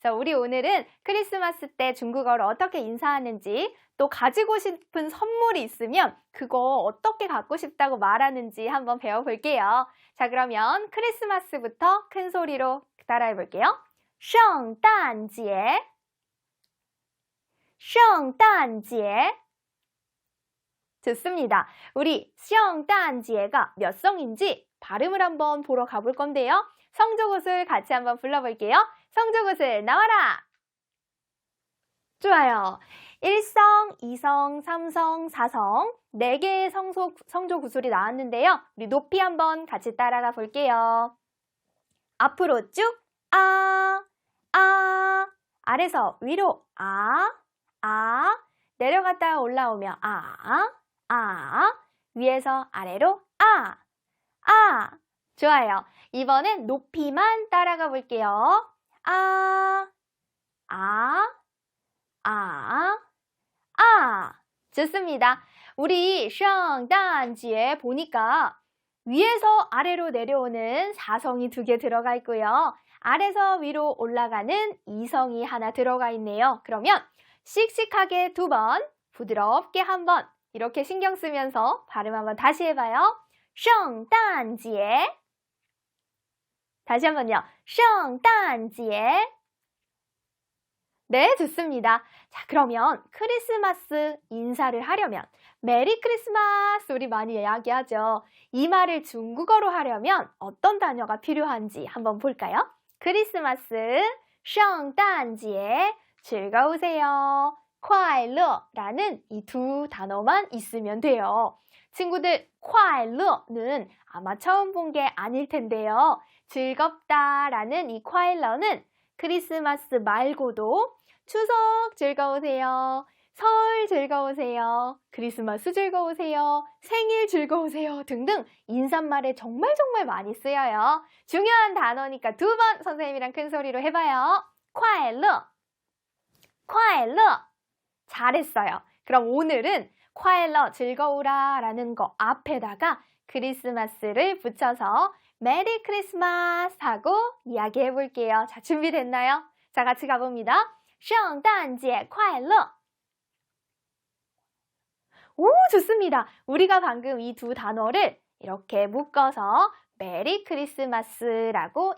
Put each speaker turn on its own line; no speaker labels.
자, 우리 오늘은 크리스마스 때 중국어로 어떻게 인사하는지, 또 가지고 싶은 선물이 있으면 그거 어떻게 갖고 싶다고 말하는지 한번 배워볼게요. 자, 그러면 크리스마스부터 큰 소리로 따라해 볼게요. 圣诞节,圣诞节. 좋습니다. 우리 시영단지혜가 몇 성인지 발음을 한번 보러 가볼 건데요. 성조구슬 같이 한번 불러볼게요. 성조구슬 나와라! 좋아요. 1성, 2성, 3성, 4성 4개의 성소, 성조 구슬이 나왔는데요. 우리 높이 한번 같이 따라가 볼게요. 앞으로 쭉 아, 아 아래서 위로 아, 아 내려갔다 올라오며 아 아, 위에서 아래로 아, 아. 좋아요. 이번엔 높이만 따라가 볼게요. 아, 아, 아, 아. 좋습니다. 우리 성단지에 보니까 위에서 아래로 내려오는 사성이 두 개 들어가 있고요. 아래서 위로 올라가는 이성이 하나 들어가 있네요. 그러면 씩씩하게 두 번, 부드럽게 한 번, 이렇게 신경 쓰면서 발음 한번 다시 해봐요. 圣诞节 다시 한번요. 圣诞节 네, 좋습니다. 자, 그러면 크리스마스 인사를 하려면 메리 크리스마스 우리 많이 이야기하죠. 이 말을 중국어로 하려면 어떤 단어가 필요한지 한번 볼까요? 크리스마스, 圣诞节 즐거우세요. 快乐라는 이 두 단어만 있으면 돼요. 친구들, 快乐는 아마 처음 본 게 아닐 텐데요. 즐겁다라는 이 快乐는 크리스마스 말고도 추석 즐거우세요. 설 즐거우세요. 크리스마스 즐거우세요. 생일 즐거우세요. 등등 인사말에 정말 정말 많이 쓰여요. 중요한 단어니까 두 번 선생님이랑 큰 소리로 해봐요. 快乐,快乐. 잘했어요. 그럼 오늘은 快乐 즐거우라 라는 거 앞에다가 크리스마스를 붙여서 메리 크리스마스 하고 이야기해 볼게요. 자, 준비됐나요? 자, 같이 가봅니다. 圣诞节快乐! 오, 좋습니다. 우리가 방금 이 두 단어를 이렇게 묶어서 메리 크리스마스라고